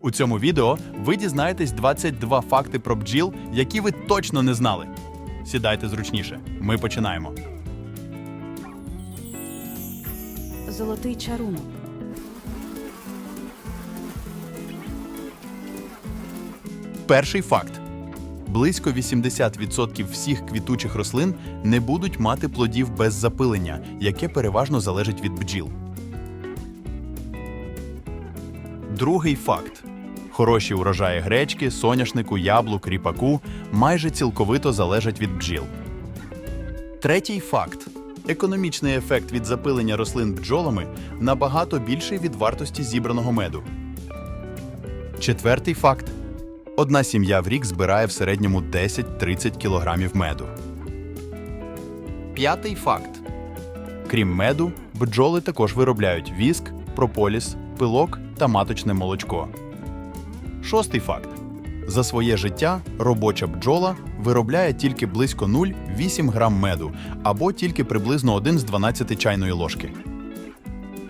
У цьому відео ви дізнаєтесь 22 факти про бджіл, які ви точно не знали. Сідайте зручніше. Ми починаємо. Золотий чарунок. Перший факт: близько 80% всіх квітучих рослин не будуть мати плодів без запилення, яке переважно залежить від бджіл. Другий факт: хороші урожаї гречки, соняшнику, яблук, ріпаку майже цілковито залежать від бджіл. Третій факт: економічний ефект від запилення рослин бджолами набагато більший від вартості зібраного меду. Четвертий факт: одна сім'я в рік збирає в середньому 10-30 кілограмів меду. П'ятий факт: крім меду, бджоли також виробляють віск, прополіс, пилок та маточне молочко. Шостий факт: за своє життя робоча бджола виробляє тільки близько 0,8 грам меду або тільки приблизно 1 з 12 чайної ложки.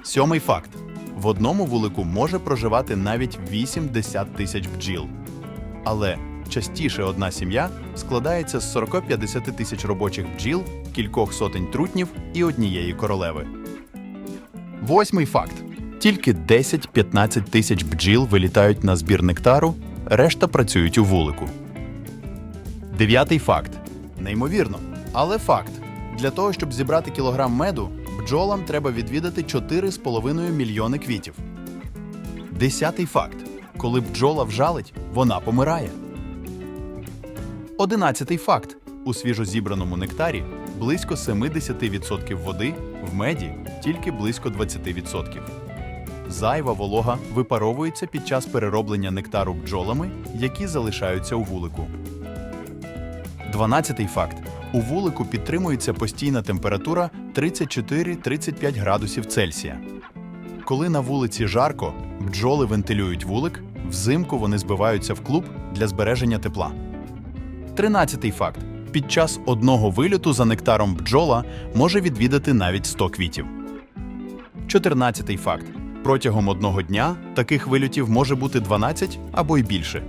Сьомий факт: в одному вулику може проживати навіть 80 тисяч бджіл. Але частіше одна сім'я складається з 40-50 тисяч робочих бджіл, кількох сотень трутнів і однієї королеви. Восьмий факт: тільки 10-15 тисяч бджіл вилітають на збір нектару, решта працюють у вулику. Дев'ятий факт. Неймовірно, але факт. Для того, щоб зібрати кілограм меду, бджолам треба відвідати 4,5 мільйони квітів. Десятий факт. Коли бджола вжалить, вона помирає. Одинадцятий факт. У свіжозібраному нектарі близько 70% води, в меді тільки близько 20%. Зайва волога випаровується під час перероблення нектару бджолами, які залишаються у вулику. Дванадцятий факт. У вулику підтримується постійна температура 34-35 градусів Цельсія. Коли на вулиці жарко, бджоли вентилюють вулик, взимку вони збиваються в клуб для збереження тепла. Тринадцятий факт. Під час одного вильоту за нектаром бджола може відвідати навіть 100 квітів. Чотирнадцятий факт. Протягом одного дня таких вильотів може бути 12 або й більше.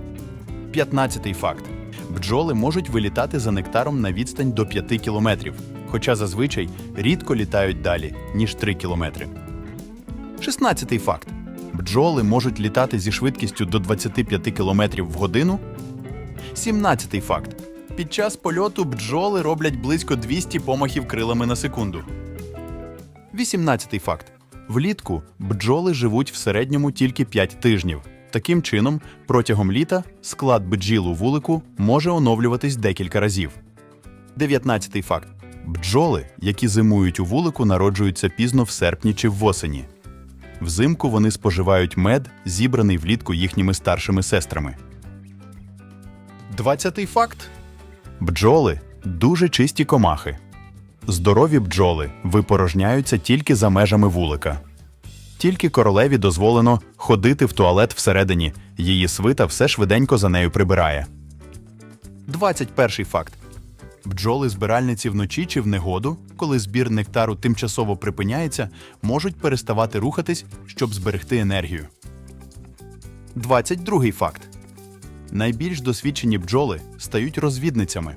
П'ятнадцятий факт. Бджоли можуть вилітати за нектаром на відстань до 5 кілометрів, хоча зазвичай рідко літають далі, ніж 3 кілометри. 16 факт. Бджоли можуть літати зі швидкістю до 25 км в годину. 17 факт. Під час польоту бджоли роблять близько 200 помахів крилами на секунду. 18 факт. Влітку бджоли живуть в середньому тільки 5 тижнів. Таким чином, протягом літа склад бджіл у вулику може оновлюватись декілька разів. 19 факт. Бджоли, які зимують у вулику, народжуються пізно в серпні чи восені. Взимку вони споживають мед, зібраний влітку їхніми старшими сестрами. Двадцятий факт. Бджоли дуже чисті комахи. Здорові бджоли випорожняються тільки за межами вулика. Тільки королеві дозволено ходити в туалет всередині, її свита все швиденько за нею прибирає. 21 факт. Бджоли-збиральниці вночі чи в негоду, коли збір нектару тимчасово припиняється, можуть переставати рухатись, щоб зберегти енергію. 22 факт. Найбільш досвідчені бджоли стають розвідницями.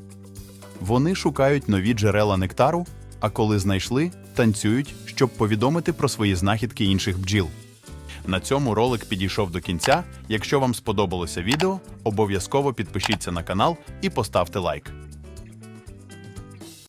Вони шукають нові джерела нектару, а коли знайшли, танцюють, щоб повідомити про свої знахідки інших бджіл. На цьому ролик підійшов до кінця. Якщо вам сподобалося відео, обов'язково підпишіться на канал і поставте лайк.